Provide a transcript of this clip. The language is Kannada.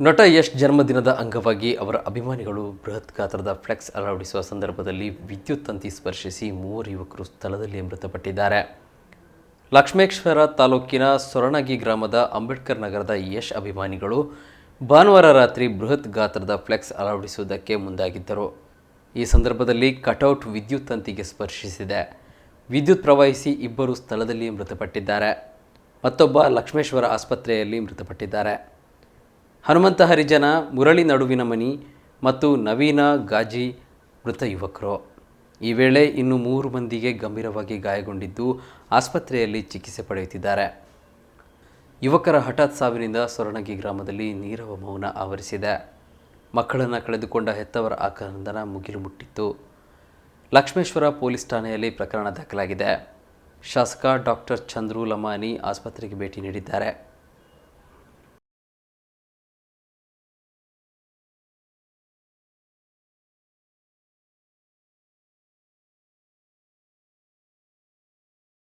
ನಟ ಯಶ್ ಜನ್ಮದಿನದ ಅಂಗವಾಗಿ ಅವರ ಅಭಿಮಾನಿಗಳು ಬೃಹತ್ ಗಾತ್ರದ ಫ್ಲೆಕ್ಸ್ ಅಳವಡಿಸುವ ಸಂದರ್ಭದಲ್ಲಿ ವಿದ್ಯುತ್ ತಂತಿ ಸ್ಪರ್ಶಿಸಿ ಮೂವರು ಯುವಕರು ಸ್ಥಳದಲ್ಲಿ ಮೃತಪಟ್ಟಿದ್ದಾರೆ. ಲಕ್ಷ್ಮೇಶ್ವರ ತಾಲೂಕಿನ ಸೊರಣಗಿ ಗ್ರಾಮದ ಅಂಬೇಡ್ಕರ್ ನಗರದ ಯಶ್ ಅಭಿಮಾನಿಗಳು ಭಾನುವಾರ ರಾತ್ರಿ ಬೃಹತ್ ಗಾತ್ರದ ಫ್ಲೆಕ್ಸ್ ಅಳವಡಿಸುವುದಕ್ಕೆ ಮುಂದಾಗಿದ್ದರು. ಈ ಸಂದರ್ಭದಲ್ಲಿ ಕಟೌಟ್ ವಿದ್ಯುತ್ ತಂತಿಗೆ ಸ್ಪರ್ಶಿಸಿದೆ. ವಿದ್ಯುತ್ ಪ್ರವಹಿಸಿ ಇಬ್ಬರು ಸ್ಥಳದಲ್ಲಿ ಮೃತಪಟ್ಟಿದ್ದಾರೆ. ಮತ್ತೊಬ್ಬ ಲಕ್ಷ್ಮೇಶ್ವರ ಆಸ್ಪತ್ರೆಯಲ್ಲಿ ಮೃತಪಟ್ಟಿದ್ದಾರೆ. ಹನುಮಂತ ಹರಿಜನ ಮುರಳಿ ನಡುವಿನ ಮನಿ ಮತ್ತು ನವೀನ ಗಾಜಿ ಮೃತ ಯುವಕರು. ಈ ವೇಳೆ ಇನ್ನು ಮೂರು ಮಂದಿಗೆ ಗಂಭೀರವಾಗಿ ಗಾಯಗೊಂಡಿದ್ದು ಆಸ್ಪತ್ರೆಯಲ್ಲಿ ಚಿಕಿತ್ಸೆ ಪಡೆಯುತ್ತಿದ್ದಾರೆ. ಯುವಕರ ಹಠಾತ್ ಸಾವಿನಿಂದ ಸೊರಣಗಿ ಗ್ರಾಮದಲ್ಲಿ ನೀರವ ಮೌನ ಆವರಿಸಿದೆ. ಮಕ್ಕಳನ್ನು ಕಳೆದುಕೊಂಡ ಹೆತ್ತವರ ಆಕ್ರಂದನ ಮುಗಿಲು ಮುಟ್ಟಿತ್ತು ಲಕ್ಷ್ಮೇಶ್ವರ ಪೊಲೀಸ್ ಠಾಣೆಯಲ್ಲಿ ಪ್ರಕರಣ ದಾಖಲಾಗಿದೆ. ಶಾಸಕ ಡಾಕ್ಟರ್ ಚಂದ್ರು ಲಮಾನಿ ಆಸ್ಪತ್ರೆಗೆ ಭೇಟಿ ನೀಡಿದ್ದಾರೆ.